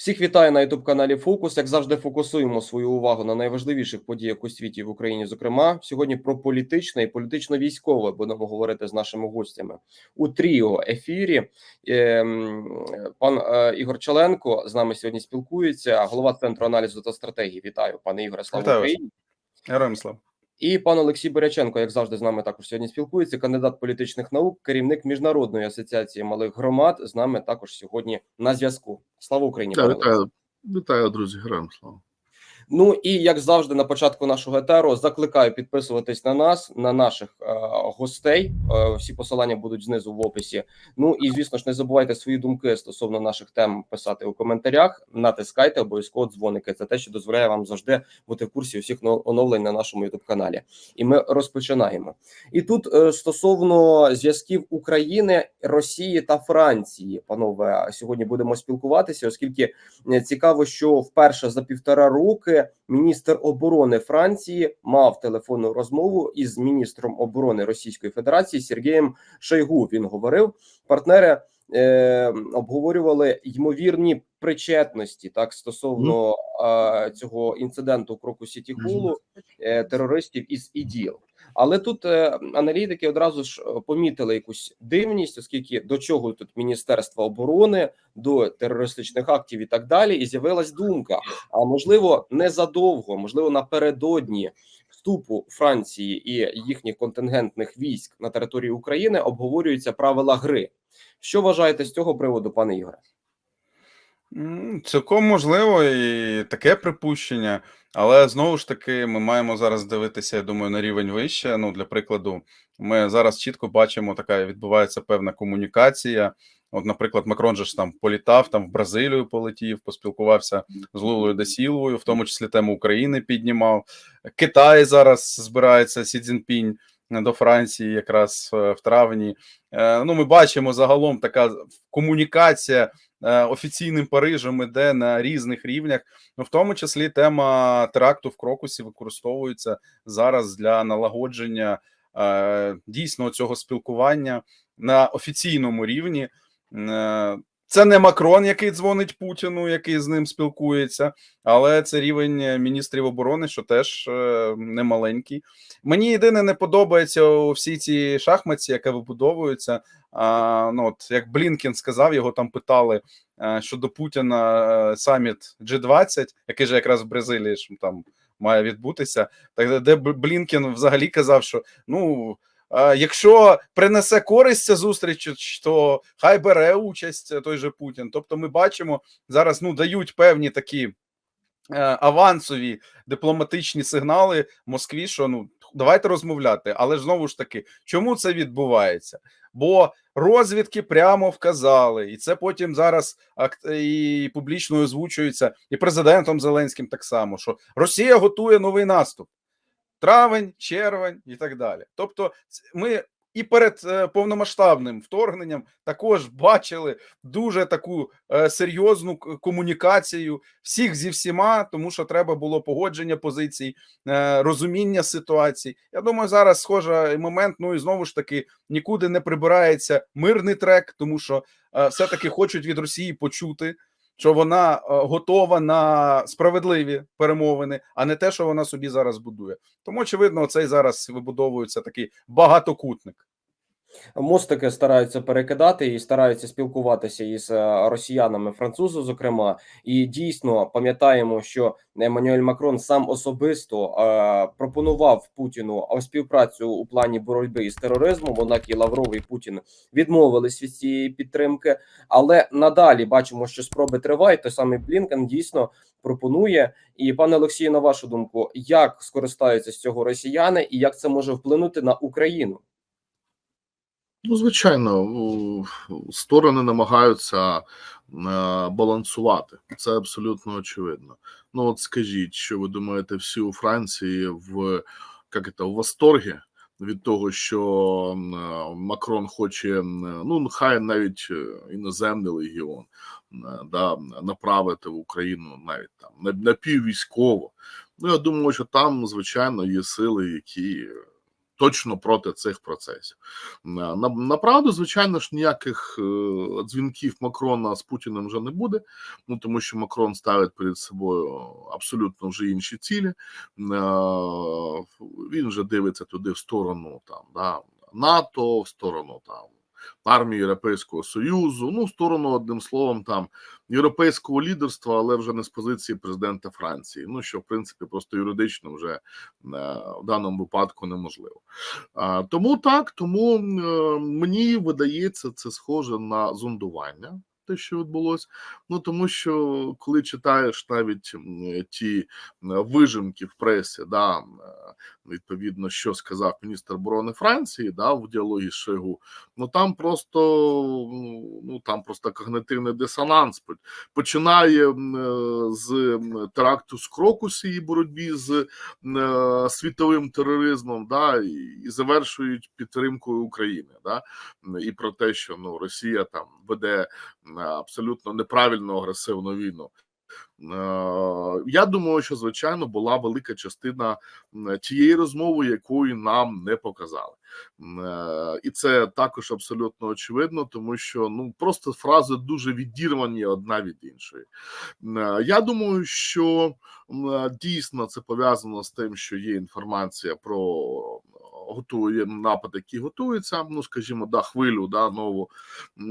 Всіх вітаю на youtube каналі Фокус. Як завжди, фокусуємо свою увагу на найважливіших подіях у світі в Україні. Зокрема, сьогодні про політичне і політично-військове будемо говорити з нашими гостями у тріо ефірі. Ем, Пан е, Ігор Челенко з нами сьогодні спілкується. Голова центру аналізу та стратегії. Вітаю, пане Ігоре. Слава Україні. Героям слава. І пан Олексій Боряченко, як завжди, з нами також сьогодні спілкується. Кандидат політичних наук, керівник міжнародної асоціації малих громад. З нами також сьогодні на зв'язку. Слава Україні! Вітаю, вітаю, друзі, героям слава. Ну і як завжди, на початку нашого етеру закликаю підписуватись на нас, на наших е, гостей. Е, всі посилання будуть знизу в описі. Ну і звісно ж, не забувайте свої думки стосовно наших тем писати у коментарях. Натискайте обов'язково дзвоники. Це те, що дозволяє вам завжди бути в курсі усіх но- оновлень на нашому youtube каналі. І ми розпочинаємо. І тут е, стосовно зв'язків України, Росії та Франції, панове, сьогодні будемо спілкуватися, оскільки Е, Цікаво, що вперше за півтора роки міністр оборони Франції мав телефонну розмову із міністром оборони Російської Федерації Сергієм Шойгу. Він говорив, партнери е, обговорювали ймовірні причетності так стосовно е, цього інциденту Кроку Сітігулу е, терористів із ІДІЛ. Але тут е, аналітики одразу ж е, помітили якусь дивність, оскільки до чого тут Міністерство оборони до терористичних актів і так далі, і з'явилась думка: а можливо, незадовго, можливо, напередодні вступу Франції і їхніх контингентних військ на території України обговорюються правила гри. Що вважаєте з цього приводу, пане Ігоре? Цілком можливо, і таке припущення, але знову ж таки, ми маємо зараз дивитися, я думаю, на рівень вище. Ну, для прикладу, ми зараз чітко бачимо, така відбувається певна комунікація. От, наприклад, Макрон же ж там політав, там в Бразилію полетів, поспілкувався з Лулою Десіловою, в тому числі тему України піднімав. Китай зараз збирається Сі Цзіньпінь до Франції, якраз е, в травні. Е, Ну, ми бачимо загалом така комунікація е, офіційним Парижем іде на різних рівнях. Ну, в тому числі тема теракту в Крокусі використовується зараз для налагодження е, дійсно цього спілкування на офіційному рівні. Е, Це не Макрон, який дзвонить Путіну, який з ним спілкується, але це рівень міністрів оборони, що теж е, немаленький. Мені єдине не подобається у всій цій шахматці, яка вибудовується. А, ну, от, як Блінкен сказав, його там питали е, щодо Путіна е, саміт G20, який же якраз в Бразилії там має відбутися. Так де Б- Блінкен взагалі казав, що ну. Якщо принесе користь ця зустріч, то хай бере участь е, той же Путін. Тобто, ми бачимо зараз ну дають певні такі е, авансові дипломатичні сигнали Москві, що ну давайте розмовляти. Але ж знову ж таки, чому це відбувається? Бо розвідки прямо вказали, і це потім зараз і публічно озвучується, і президентом Зеленським так само, що Росія готує новий наступ. Травень, червень і так далі. Тобто, ми і перед е, повномасштабним вторгненням також бачили дуже таку е, серйозну комунікацію всіх зі всіма, тому що треба було погодження позицій, е, розуміння ситуацій. Я думаю, зараз схожий момент. Ну і знову ж таки нікуди не прибирається мирний трек, тому що е, все-таки хочуть від Росії почути. Що вона е, готова на справедливі перемовини, а не те, що вона собі зараз будує. Тому очевидно, цей зараз вибудовується такий багатокутник. Мостики стараються перекидати і стараються спілкуватися із е, росіянами, французи, зокрема, і дійсно пам'ятаємо, що Еммануель Макрон сам особисто е, пропонував Путіну е, співпрацю у плані боротьби із тероризмом. Однак і Лавров і Путін відмовились від цієї підтримки. Але надалі бачимо, що спроби тривають. Той самий Блінкен дійсно пропонує. І пане Олексію, на вашу думку, як скористаються з цього росіяни, і як це може вплинути на Україну? Ну, звичайно, сторони намагаються е, балансувати. Це абсолютно очевидно. Ну, от скажіть, що ви думаєте, всі у Франції в як це, в восторгі від того, що е, Макрон хоче, ну нехай навіть е, іноземний легіон е, да, направити в Україну навіть там на- напіввійськово. Ну, я думаю, що там, звичайно, є сили, які точно проти цих процесів. На- направду, звичайно ж, ніяких е, дзвінків Макрона з Путіним вже не буде. Ну тому що Макрон ставить перед собою абсолютно вже інші цілі. Е, Він вже дивиться туди в сторону там да, НАТО, в сторону там. Армії Європейського Союзу, ну, в сторону, одним словом, там європейського лідерства, але вже не з позиції президента Франції. Ну що в принципі просто юридично вже е, в даному випадку неможливо. Тому так, тому е, мені видається це схоже на зондування. Те, що відбулося, ну тому що коли читаєш навіть ті е, вижимки в пресі, да відповідно, що сказав міністр оборони Франції, да, в діалогі з Шойгу, ну там просто ну, там просто когнитивний дисонанс починає е, з теракту з Крокусі і боротьбі з е, світовим тероризмом, да, і завершують підтримкою України, да, і про те, що ну Росія там веде абсолютно неправильну агресивну війну. Е, Я думаю, що звичайно була велика частина тієї розмови, якої нам не показали. Е, І це також абсолютно очевидно, тому що ну просто фрази дуже відірвані одна від іншої. Е, Я думаю, що дійсно це пов'язано з тим, що є інформація про готує напад, який готується. Ну скажімо, да, хвилю, да, нову.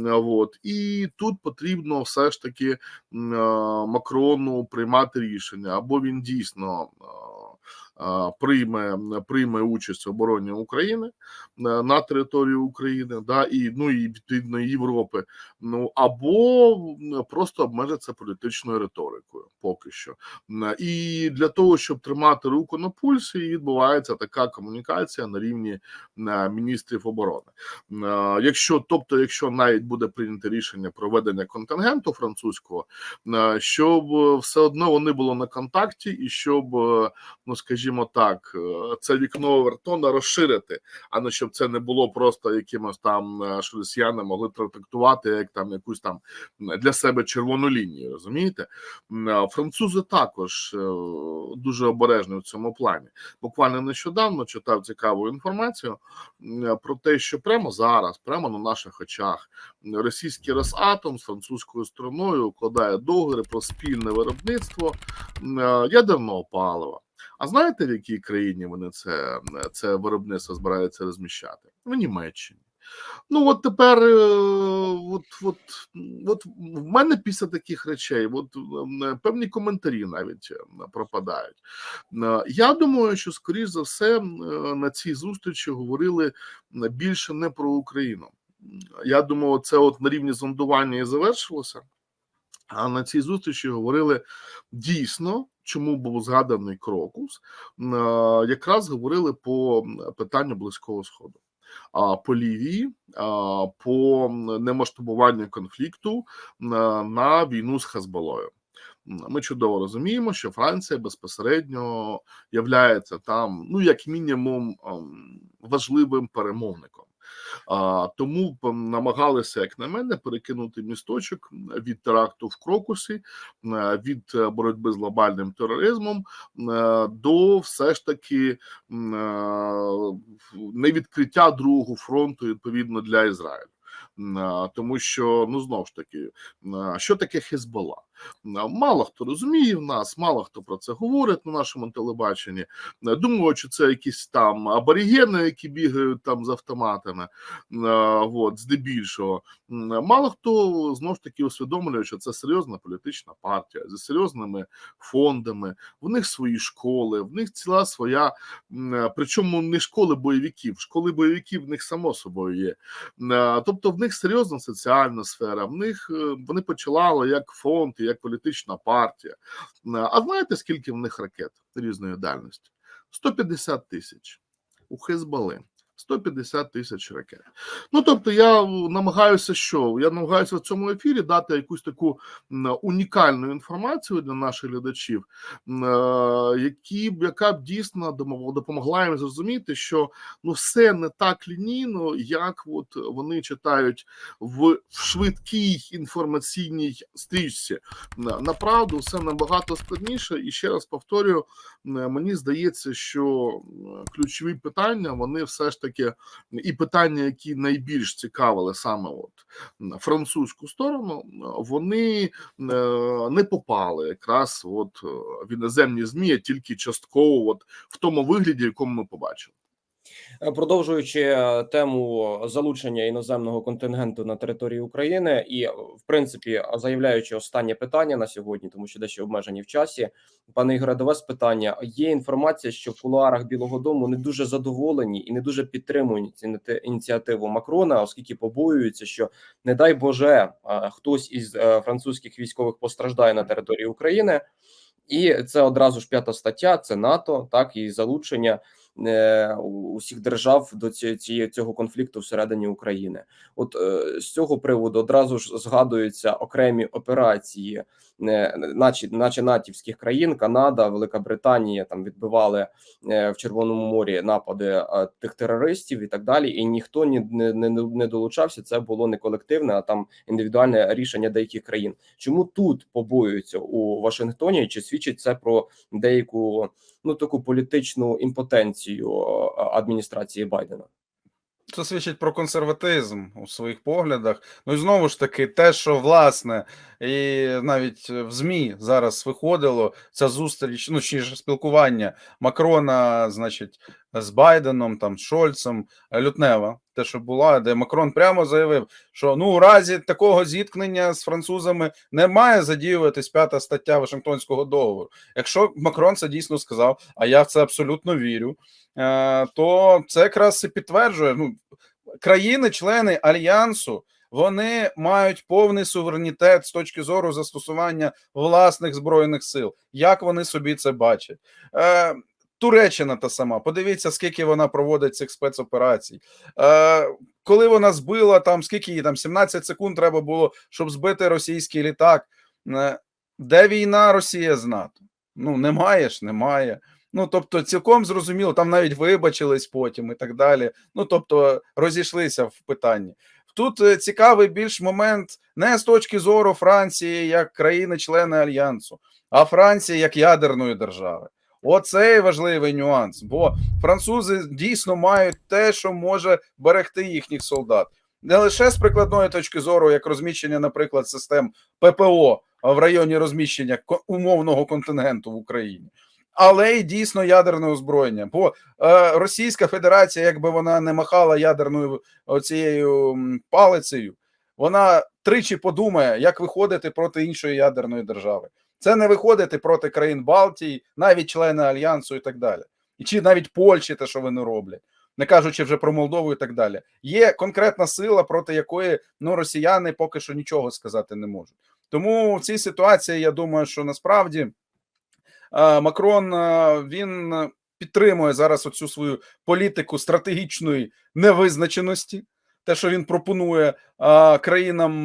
От і тут потрібно все ж таки Макрону приймати рішення, або він дійсно прийме прийме участь в обороні України е, на території України, да і ну і відповідно Європи. Ну або просто обмежиться політичною риторикою, поки що. І для того, щоб тримати руку на пульсі, відбувається така комунікація на рівні міністрів оборони. Е, Якщо, тобто, якщо навіть буде прийнято рішення про ведення контингенту французького, е, щоб все одно вони були на контакті, і щоб, ну скажімо так, е, це вікно Овертона розширити, а не щоб це не було просто якимось там е, що росіяни могли трактувати як там якусь там для себе червону лінію. Розумієте? Французи також е, дуже обережні в цьому плані. Буквально нещодавно читав цікаву інформацію про те, що прямо зараз, прямо на наших очах, російський Росатом з французькою стороною укладає договори про спільне виробництво ядерного палива. А знаєте, в якій країні вони це, це виробництво збираються розміщати? В Німеччині. Ну от тепер, е, от, от, от в мене після таких речей, от певні коментарі навіть е, пропадають. Е, Я думаю, що скоріш за все е, на цій зустрічі говорили більше не про Україну. Я думаю, це от на рівні зондування і завершилося. А на цій зустрічі говорили дійсно, чому був згаданий Крокус, е, якраз говорили по питанню Близького Сходу. По Лівії, по немасштабуванню конфлікту е, на війну з Хезболою. М, Ми чудово розуміємо, що Франція безпосередньо являється там, ну як мінімум, ем, важливим перемовником. Тому намагалися, як на мене, перекинути місточок від теракту в Крокусі, е, від е, боротьби з глобальним тероризмом е, до все ж таки невідкриття другого фронту відповідно для Ізраїлю. Тому що ну знову ж таки, що таке Хезбола? Мало хто розуміє в нас, мало хто про це говорить на нашому телебаченні. Е, Думаю, що це якісь там аборігени, які бігають там з автоматами. Е, От, здебільшого. Мало хто знову ж таки усвідомлює, що це серйозна політична партія зі серйозними фондами. В них свої школи, в них ціла своя, е, причому не школи бойовиків, школи бойовиків в них само собою є. Е, Тобто в них серйозна соціальна сфера, в них е, вони починали як фонд, як політична партія. А знаєте, скільки в них ракет різної дальності? 150 тисяч. У Хезболи 150 тисяч ракет. Ну тобто, я намагаюся, що я намагаюся в цьому ефірі дати якусь таку унікальну інформацію для наших глядачів, е, які яка б дійсно допомогла їм зрозуміти, що ну все не так лінійно, як от вони читають в швидкій інформаційній стрічці. Направду все набагато складніше, і ще раз повторюю, мені здається, що ключові питання вони все ж таки і питання, які найбільш цікавили саме от французьку сторону, вони е, не попали якраз от в іноземні змі, а тільки частково, от в тому вигляді, якому ми побачили. Е, Продовжуючи е, тему залучення іноземного контингенту на території України, і е, в принципі заявляючи останнє питання на сьогодні, тому що дещо обмежені в часі. Пане Ігоре, до вас питання. Є інформація, що в кулуарах Білого Дому не дуже задоволені і не дуже підтримують ініціативу Макрона, оскільки побоюються, що не дай Боже хтось із французьких військових постраждає на території України. І це одразу ж п'ята стаття, це НАТО, так і залучення усіх держав до цієї цього конфлікту всередині України. От е, з цього приводу одразу ж згадуються окремі операції, е, наче, наче натівських країн, Канада, Велика Британія там відбивали е, в Червоному морі напади е, тих терористів і так далі. І ніхто ні не, не, не долучався. Це було не колективне, а там індивідуальне рішення деяких країн. Чому тут побоюються у Вашингтоні? Чи свідчить це про деяку ну таку політичну імпотенцію е, адміністрації Байдена? Це свідчить про консерватизм у своїх поглядах. Ну і знову ж таки, те, що власне, і навіть в ЗМІ зараз виходило ця зустріч, ну чи ж спілкування Макрона, значить, з Байденом, там Шольцем, Лютнева, те, що була, де Макрон прямо заявив, що ну у разі такого зіткнення з французами не має задіюватись п'ята стаття Вашингтонського договору. Якщо Макрон це дійсно сказав, а я в це абсолютно вірю. Е, то це якраз і підтверджує ну, країни-члени альянсу. Вони мають повний суверенітет з точки зору застосування власних збройних сил. Як вони собі це бачать? Е, Туреччина та сама. Подивіться, скільки вона проводить цих спецоперацій. Е, коли вона збила там, скільки їй там 17 секунд треба було, щоб збити російський літак. Е, де війна Росія з НАТО? Ну немає ж, немає. Ну, тобто, цілком зрозуміло, там навіть вибачились потім і так далі. Ну, тобто, розійшлися в питанні. Тут е, цікавий більш момент не з точки зору Франції як країни-члени альянсу, а Франції як ядерної держави. Оцей важливий нюанс, бо французи дійсно мають те, що може берегти їхніх солдат, не лише з прикладної точки зору, як розміщення, наприклад, систем ППО в районі розміщення умовного контингенту в Україні, але й дійсно ядерне озброєння. Бо е, Російська Федерація, якби вона не махала ядерною оцією палицею, вона тричі подумає, як виходити проти іншої ядерної держави. Це не виходити проти країн Балтії, навіть члени Альянсу і так далі. І чи навіть Польщі, те, що вони роблять, не кажучи вже про Молдову і так далі. Є конкретна сила, проти якої ну, росіяни поки що нічого сказати не можуть. Тому в цій ситуації я думаю, що насправді е, Макрон е, він підтримує зараз оцю свою політику стратегічної невизначеності. Те, що він пропонує країнам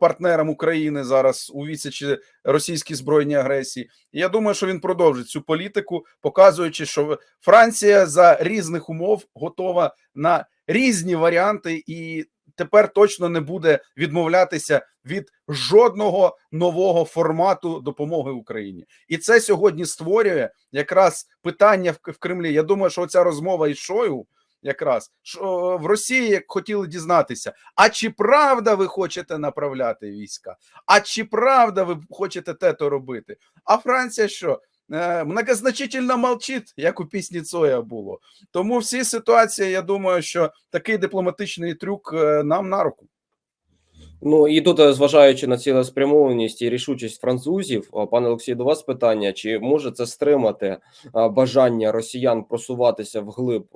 партнерам України зараз у відсічі російській збройній агресії. Я думаю, що він продовжить цю політику, показуючи, що Франція за різних умов готова на різні варіанти, і тепер точно не буде відмовлятися від жодного нового формату допомоги Україні. І це сьогодні створює якраз питання в Кремлі. Я думаю, що ця розмова із Шою якраз що в Росії хотіли дізнатися: а чи правда ви хочете направляти війська? А чи правда ви хочете те то робити? А Франція що? Е, Многозначительно молчить, як у пісні Цоя було. Тому всі ситуації, я думаю, що такий дипломатичний трюк е, нам на руку. Ну і тут, е, зважаючи на цілеспрямованість і рішучість французів, пане Олексій, до вас питання: чи може це стримати бажання росіян просуватися вглиб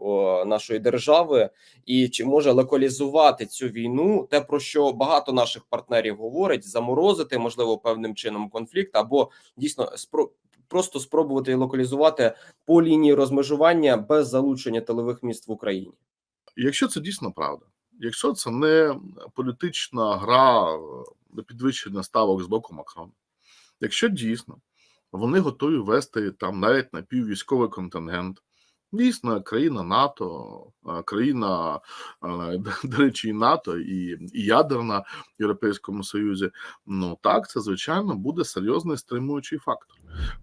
нашої держави, і чи може локалізувати цю війну, те про що багато наших партнерів говорить, заморозити можливо певним чином конфлікт, або дійсно спро просто спробувати локалізувати по лінії розмежування без залучення тилових міст в Україні? Якщо це дійсно правда, якщо це не політична гра на підвищення ставок з боку Макрона, якщо дійсно вони готові вести там навіть напіввійськовий контингент. Дійсно, країна НАТО, країна, до речі, і НАТО, і, і ядерна в Європейському Союзі. Ну так, це звичайно буде серйозний стримуючий фактор.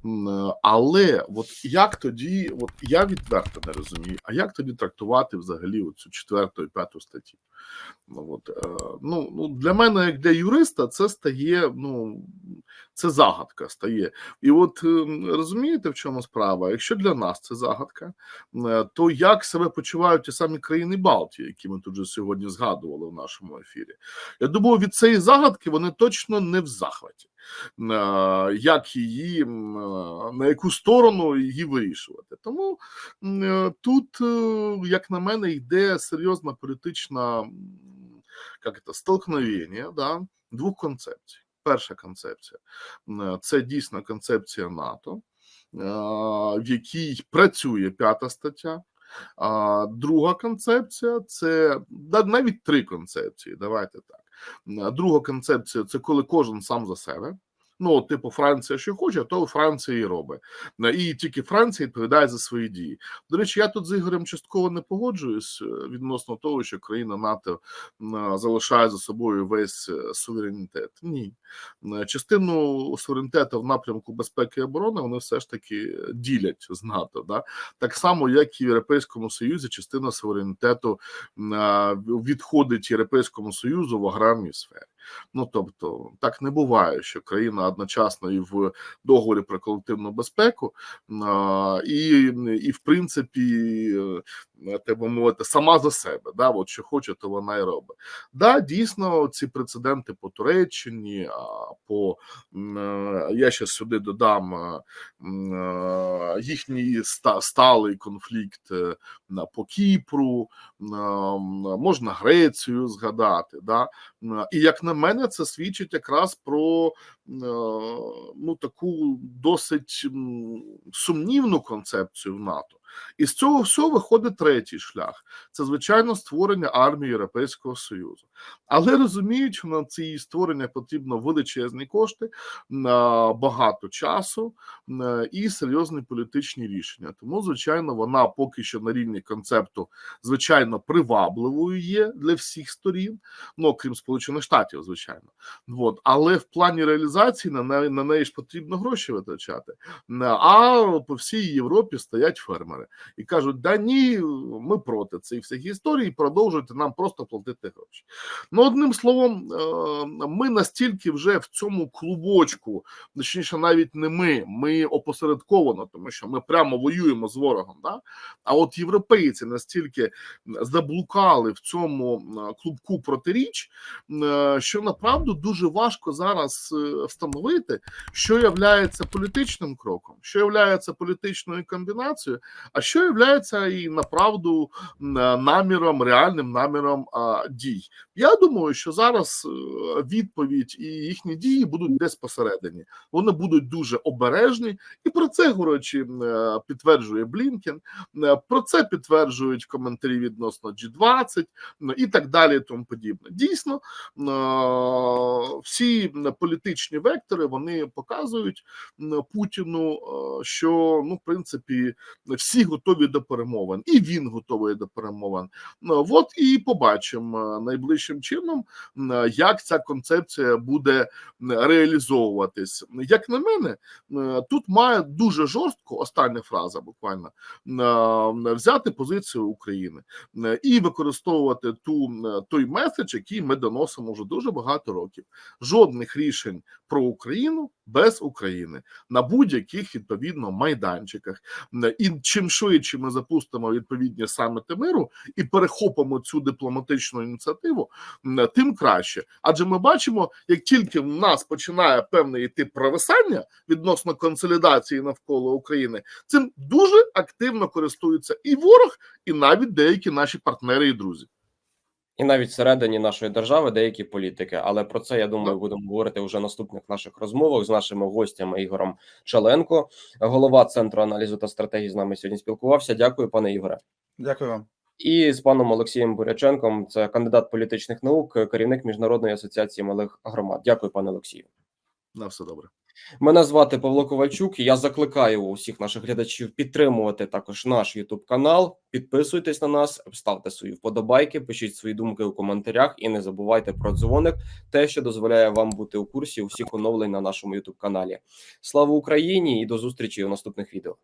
Е, Але от як тоді, от я відверто не розумію, а як тоді трактувати взагалі оцю четверту і п'яту статті? Ну от е, ну, ну для мене, як для юриста, це стає ну це загадка стає. І от е, розумієте, в чому справа? Якщо для нас це загадка, е, то як себе почувають ті самі країни Балтії, які ми тут же сьогодні згадували в нашому ефірі? Я думаю, від цієї загадки вони точно не в захваті. Е, Як її е, на яку сторону її вирішувати? Тому тут, як на мене, йде серйозна політична як це, столкновення да, двох концепцій. Перша концепція це дійсно концепція НАТО, е, в якій працює п'ята стаття. А друга концепція це навіть три концепції. Давайте так. Друга концепція це коли кожен сам за себе. Ну, типу, Франція що хоче, то Франція і робить. Е, І тільки Франція відповідає за свої дії. До речі, я тут з Ігорем частково не погоджуюсь е, відносно того, що країна НАТО залишає за собою весь е, суверенітет. Ні, Е, частину суверенітету в напрямку безпеки і оборони вони все ж таки ділять з НАТО. Да? Так само, як і в Європейському Союзі, частина суверенітету е, відходить Європейському Союзу в аграрній сфері. Ну тобто, так не буває, що країна одночасно і в договорі про колективну безпеку, і, і в принципі, е, так би мовити, сама за себе. Да, от що хоче, то вона і робить. Да, дійсно, ці прецеденти по Туреччині, по е, я ще сюди додам е, їхній сталий конфлікт по Кіпру, можна Грецію згадати. Да? М, І як на мене, це свідчить якраз про е, ну таку досить сумнівну концепцію в НАТО. І з цього всього виходить третій шлях: це звичайно створення армії Європейського Союзу. Але розуміють, що на ці створення потрібно величезні кошти, багато часу е, і серйозні політичні рішення. Тому, звичайно, вона поки що на рівні концепту, звичайно, привабливою є для всіх сторін, ну окрім Сполучених Штатів, звичайно. От. Але в плані реалізації на неї, на неї ж потрібно гроші витрачати. А по всій Європі стоять фермери і кажуть: да ні, ми проти цих всіх історій, продовжуйте нам просто платити гроші. Ну, одним словом, е, ми настільки вже в цьому клубочку, точніше, навіть не ми, ми опосередковано, тому що ми прямо воюємо з ворогом. Да? А от європейці настільки заблукали в цьому е, клубку протиріч, е, що направду дуже важко зараз встановити, що являється політичним кроком, що являється політичною комбінацією, а що являється і направду е, наміром, реальним наміром а, дій. Я думаю, що зараз е, відповідь і їхні дії будуть десь посередині. Вони будуть дуже обережні, і про це говорячи, е, підтверджує Блінкен. Про це підтверджують коментарі відносно G20 ну, і так далі. і Тому подібне. Дійсно, всі політичні вектори вони показують Путіну, е, що ну, в принципі, всі готові до перемовин, і він готовий до перемовин. Ну, от і побачимо е, найближчим чином, як ця концепція буде реалізовуватись. Як на мене, тут має дуже жорстко остання фраза, буквально взяти позицію України і використовувати ту той меседж, який ми доносимо вже дуже багато років. Жодних рішень про Україну без України на будь-яких відповідно майданчиках. Е, І чим швидше ми запустимо відповідні саміти миру і перехопимо цю дипломатичну ініціативу, тим краще. Адже ми бачимо, як тільки в нас починає певне йти провисання відносно консолідації навколо України, цим дуже активно користуються і ворог, і навіть деякі наші партнери і друзі. І навіть всередині нашої держави деякі політики, але про це я думаю, будемо говорити вже в наступних наших розмовах з нашими гостями Ігорем Чаленко, голова центру аналізу та стратегії з нами сьогодні спілкувався. Дякую, пане Ігоре. Дякую вам. і з паном Олексієм Буряченком, це кандидат політичних наук, керівник міжнародної асоціації малих громад. Дякую, пане Олексію. На все добре. Мене звати Павло Ковальчук. і Я закликаю усіх наших глядачів підтримувати також наш YouTube канал. Підписуйтесь на нас, ставте свої вподобайки, пишіть свої думки у коментарях і не забувайте про дзвоник, те, що дозволяє вам бути у курсі усіх оновлень на нашому Ютуб каналі. Слава Україні і до зустрічі у наступних відео.